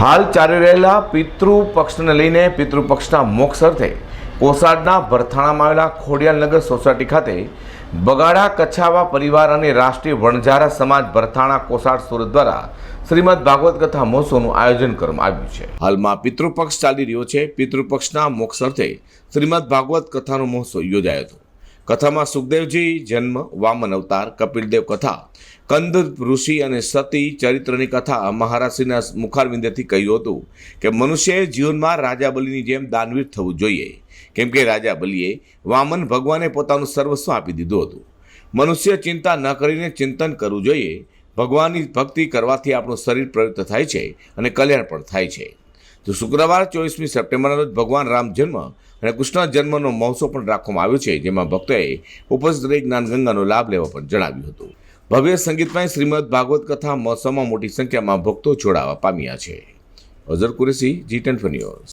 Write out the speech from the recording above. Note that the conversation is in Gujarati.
હાલ ચાલી રહેલા પિતૃ પક્ષને લઈને પિતૃ પક્ષના મોક્ષ અર્થે કોસાડના ભરથાણામાં આવેલા ખોડિયાલનગર સોસાયટી ખાતે બગાડા કચ્છાવા પરિવાર અને રાષ્ટ્રીય વણઝારા સમાજ ભરથાણા કોસાડ સુરત દ્વારા શ્રીમદ ભાગવત કથા મહોત્સવનું આયોજન કરવામાં આવ્યું છે. હાલમાં પિતૃપક્ષ ચાલી રહ્યો છે. પિતૃપક્ષના મોક્ષ અર્થે શ્રીમદ ભાગવત કથાનો મહોત્સવ યોજાયો હતો. કથામાં સુખદેવજી જન્મ વામન અવતાર, કપિલદેવ કથા, કંદ, ઋષિ અને સતી ચરિત્રની કથા મહારાષ્ટ્રના મુખારવિંદેથી કહ્યું હતું કે મનુષ્યએ જીવનમાં રાજા બલિની જેમ દાનવીર થવું જોઈએ. કેમ કે રાજા બલિએ વામન ભગવાને પોતાનું સર્વસ્વ આપી દીધું હતું. મનુષ્ય ચિંતા ન કરીને ચિંતન કરવું જોઈએ. ભગવાનની ભક્તિ કરવાથી આપણું શરીર પ્રવૃત્ત થાય છે અને કલ્યાણ પણ થાય છે. તો શુક્રવાર ચોવીસમી સપ્ટેમ્બરના રોજ ભગવાન રામ જન્મ અને કૃષ્ણ જન્મનો મહોત્સવ પણ રાખવામાં આવ્યો છે, જેમાં ભક્તોએ ઉપસ્થિત રહી જ્ઞાનગંગાનો લાભ લેવા પણ જણાવ્યું હતું. ભવ્ય સંગીતમય શ્રીમદ ભાગવત કથા મહોત્સવમાં મોટી સંખ્યામાં ભક્તો જોડાવા પામ્યા છે. અઝર કુરેસી જી ટેન